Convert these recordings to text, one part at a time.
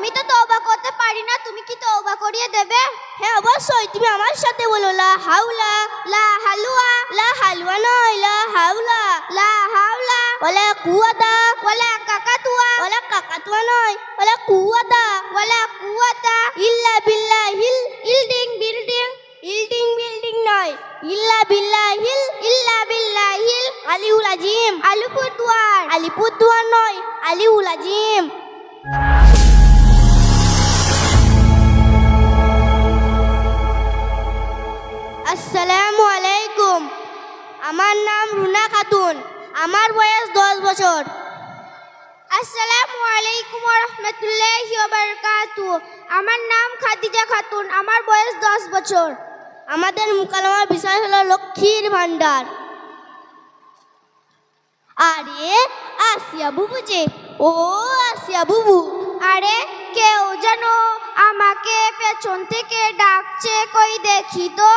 আমি তো তওবা করতে পারি না, তুমি কি তওবা করিয়ে দেবে? হ্যাঁ অবশ্যই, তুমি আমার সাথে বলো, লা হাউলা লা হালুয়া লা হালুয়া নয়, লা হাউলা লা হাওলা ওলা কুয়াতা ওয়ালা কাকাতুয়া ওলা কাকাতুয়া নয় ওলা কুয়াতা ওয়ালা কুওয়াতা, ইল্লা বিল্লাহিল, ইলডিং বিল্ডিং, ইল্ডিং বিল্ডিং নয়, ইল্লা বিল্লাহিল ইল্লা বিল্লাহিল আলিউল আজিম, আলিপুরদুয়ার আলিপুরদুয়ার নয় আলিউল আজিম। আসসালামু আলাইকুম। আমার নাম রুনা খাতুন। আমার বয়স দশ বছর। আসসালামু আলাইকুম রহমতুল্লাহি বারাকাতু। আমার নাম খাদিজা খাতুন। আমার বয়স দশ বছর। আমাদের মুকালমার বিষয় হলো লক্ষ্মীর ভান্ডার আরে আসিয়া বুবু যে। ও আসিয়া বুবু। আরে কেউ যেন আমাকে পেছন থেকে ডাকছে কই দেখি তো।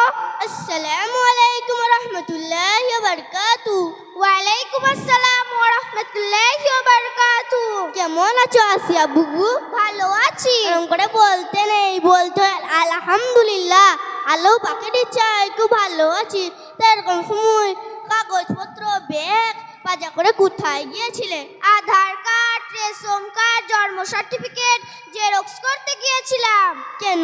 আসসালামু আলাইকুম রহমতুল্লাহ বারকাতু। ওয়ালাইকুম আসসালাম রাহমাতুল্লাহি বারাকাতু। কেমন আছো আসিয়া বুবু ভালো আছি। এরকম করে বলতে নেই, বলতে আলহামদুলিল্লাহ। আল্লাহ পাকের ইচ্ছায় খুব ভালো আছি। তা এরকম সময় কাগজপত্র, ব্যাগ বাজা করে কোথায় গিয়েছিলে? আধার কার্ড রেশন কার্ড জন্ম সার্টিফিকেট জেরক্স করতে গিয়েছিলাম। কেন?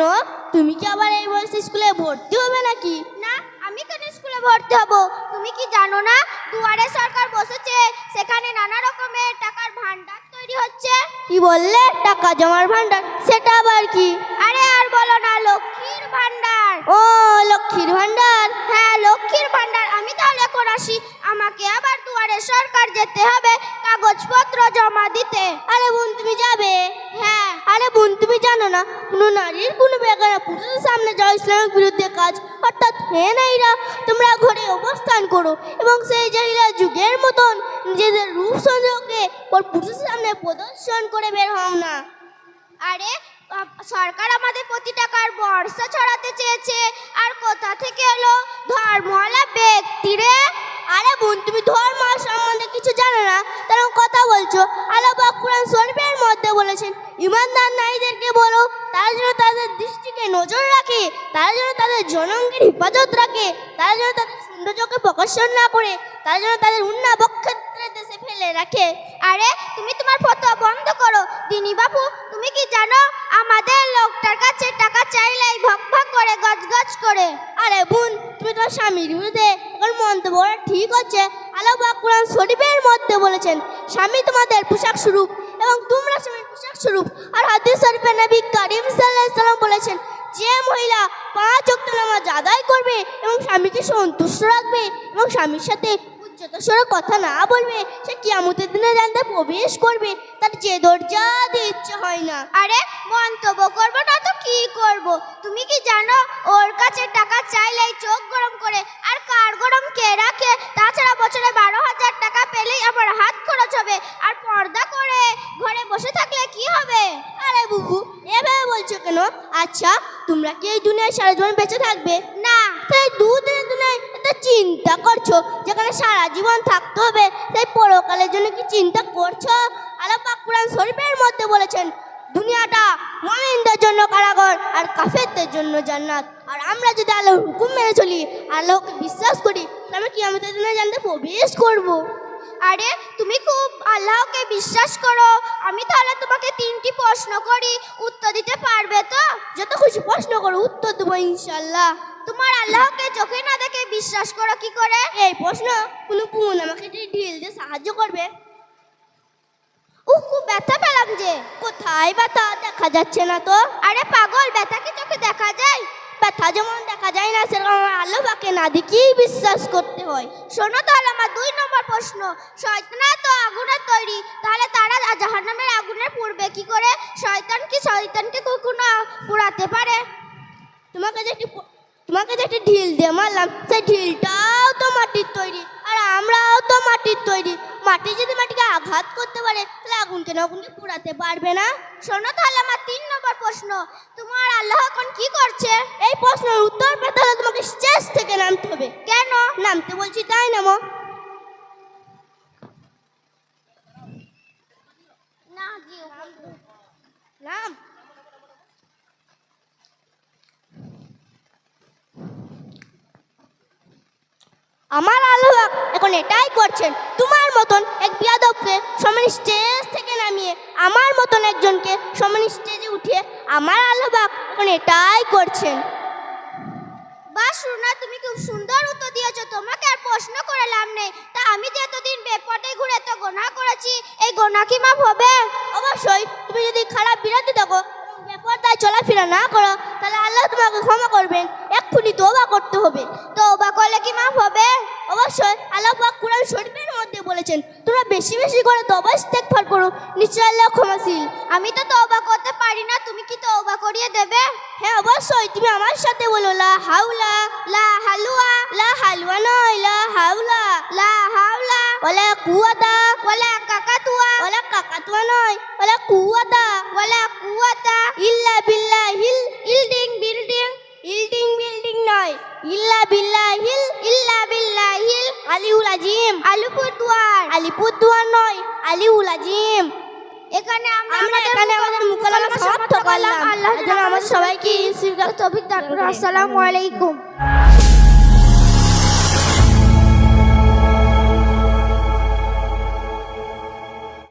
তুমি কি আবার এই বয়সে স্কুলে ভর্তি হবে নাকি? না আমি কেন স্কুলে ভর্তি হব? তুমি কি জানো না দুয়ারে সরকার বসেছে সেখানে নানা রকমের টাকার ভান্ডার তৈরি হচ্ছে। কি বললে? টাকা জমার ভান্ডার সেটা আবার কি? আরে আর বলো না লক্ষ্মীর ভান্ডার ও লক্ষ্মীর ভান্ডার হ্যাঁ লক্ষ্মীর ভান্ডার আমি তাহলে এখন আসি। আমাকে আবার দুয়ারে সরকার যেতে হবে। কাগজপত্র জমা দিতে। আরে বোন, তুমি যাবে? হ্যাঁ। আরে বোন, তুমি জানো না কোনো নারীর কোনো বেগানা পুরুষের সামনে যাও ইসলামের বিরুদ্ধে কাজ। অর্থাৎ হে নারীরা, তোমরা ঘরে অবস্থান করো এবং সেই জাহিলা যুগের মতন নিজেদের রূপ সৌন্দর্যকে ওর পুরুষের সামনে প্রদর্শন করে বের হও না। আরে সরকার আমাদের প্রতি টাকার বর্ষা ছড়াতে চেয়েছে। আর কোথা থেকে এলো? ধর্মওয়ালা ব্যক্তিরে আরে বোন, তুমি ধর্ম সম্বন্ধে কিছু কথা বলছো? আল্লাহ পাক কোরআন শরীফের মধ্যে বলেছেন, ইমানদার নারীদেরকে বলো, তারা যেন তাদের দৃষ্টিকে নজর রাখে, তারা যেন তাদের জনঙ্গের হেফাজত রাখে, তারা যেন তাদের সৌন্দর্যকে প্রকাশন না করে, তারা যেন তাদের উন্না বক্ষেত্রের দেশে ফেলে রাখে। আরে, তুমি তোমার ফটো বন্ধ করো। দিনী বাবু তুমি কি জানো, আমাদের লোকটার কাছে টাকা চাইলেই ভক ভক করে গজ গজ করে? আরে বোন, তুমি তোমার স্বামীর বিরুদ্ধে এখন মন্তব্য ঠিক হচ্ছে। আল্লাহ বা কোরআন শরীফের মধ্যে বলেছেন, স্বামী তোমাদের পোশাক স্বরূপ এবং তোমরা স্বামীর পোশাক স্বরূপ। আর হাদিস শরীফে নবী করিম সাল্লাম বলেছেন, যে মহিলা পাঁচ অক্টোবর নামাজ আদায় করবে এবং স্বামীকে সন্তুষ্ট রাখবে এবং স্বামীর সাথে স্বরে কথা না বলবে, সে কিয়ামতের দিনে জানতে প্রবেশ করবে। তার যে দরজা ইচ্ছে হয় না। আরে, মন্তব্য করব না তো কি করব? তুমি কি জানো, ওর কাছে টাকা চাইলেই চোখ গরম করে, আর কার গরম কে রাখে? তাছাড়া বছরে বারো হাজার টাকা পেলেই আমার হাত খরচ হবে। আর পর্দা করে ঘরে বসে থাকলে কি হবে? আরে বুবু, এভাবে বলছো কেন? আচ্ছা তোমরা কি এই দুনিয়ায় সারা জীবন বেঁচে থাকবে? না, তাই এত চিন্তা করছ? যেখানে সারা জীবন থাকতে হবে, তাই পরকালের জন্য কি চিন্তা করছ? আল্লাহ পাক কোরআন শরীফের মধ্যে বলেছেন, দুনিয়াটা মুমিনদের জন্য কারাগর আর কাফেরদের জন্য জান্নাত। আর আমরা যদি আল্লাহর হুকুম মেনে চলি, আল্লাহকে বিশ্বাস করি, তাহলে কি আমাদের দিনে জানতে প্রবেশ করব। আরে, তুমি খুব আল্লাহকে বিশ্বাস করো। আমি তাহলে তোমাকে তিনটি প্রশ্ন করি। উত্তর দিতে পারবে তো? যত খুশি প্রশ্ন করো, উত্তর দেবো ইনশাল্লাহ তোমার আল্লাহকে চোখে না দেখে বিশ্বাস করো কি করে? এই প্রশ্ন, কোনো বোন আমাকে ঢিল দিয়ে সাহায্য করবে? উহ, খুব ব্যথা পেলাম যে। কোথায় ব্যথা? দেখা যাচ্ছে না তো। আরে পাগল, ব্যথা কি চোখে দেখা যায়? ব্যথা যেমন দেখা যায় না, সেরকম আমার আল্লাহ পাকে না দেখেই বিশ্বাস করতে হয়। শোনো তাহলে আমার দুই নম্বর প্রশ্ন। শয়তানা তো আগুনের তৈরি, তাহলে তারা জাহান্নামের আগুনে পুড়বে কি করে? শয়তান কি শয়তানকে কখনো পুড়াতে পারে? তোমাকে যে একটি তোমাকে যে একটি ঢিল দিয়ে মারলাম সেই ঢিলটাও তো মাটির তৈরি। আর আমরাও তো মাটির তৈরি। মাটি যদি মাটিকে আঘাত করতে পারে তাহলে আগুনকে না আগুনকে পোড়াতে পারবে না। শোনো তাহলে আমার তিন নম্বর প্রশ্ন। তোমার আল্লাহ এখন কি করছে? এই প্রশ্নের উত্তর পেতে হলে তোমাকে স্টেজ থেকে নামতে হবে। কেন? নামতে বলছি তাই নামো না নাম। আমার আল্লাহ এখন এটাই করছেন। তোমার মতন এক বিয়াদবকে সমান স্টেজ থেকে নামিয়ে আমার মতন একজনকে সমান স্টেজে উঠিয়ে আমার আল্লাহ এখন এটাই করছেন। বাস রুনা তুমি খুব সুন্দর উত্তর দিয়েছ। তোমাকে আর প্রশ্ন করে লাভ নেই। তা আমি যে এতদিন বেপটে ঘুরে তো গোনা করেছি, এই গোনা কি মাপ হবে? অবশ্যই তুমি যদি খারাপ বিরতি থাকো চলাফেরা না করো, তাহলে আল্লাহ তোমাকে ক্ষমা করবেন। এক্ষুনি তোবা করতে হবে। তওবা করলে কি মাপ হবে? অবশ্যই। আল্লাহ পাক কোরআন শরীফের মধ্যে বলেছেন, তোমরা বেশি বেশি করে তবা ইস্তেগফার করো। নিশ্চয় আল্লাহ ক্ষমাশীল। আমি তো তওবা করতে পারি না, তুমি কি তওবা করিয়ে দেবে? হ্যাঁ অবশ্যই। তুমি আমার সাথে বলো, লা হাউলা লা হালুয়া লা হালুয়া নয়, লা হাউলা লা হাওলা ওলা কুয়াতা ওয়ালা কাকাতুয়া ওলা কাকাতুয়া নয় ওলা ওয়ালা কুওয়াতা ইল্লা বিল্লাহিল ইলডিং বিল্ডিং ইল্ডিং বিল্ডিং নয়। ইল্লা বিল্লাহিল ইল্লা বিল্লাহিল আলিউল আজিম। আলিপুরদুয়ার আলিপুরদুয়ার নয় আলিউল আজিম। এখানে আমরা এখানে আমাদের মুকালামা সমাপ্ত করলাম। আল্লাহ এর আমাদের সবাইকে তৌফিক দান করুন। আসসালামু আলাইকুম।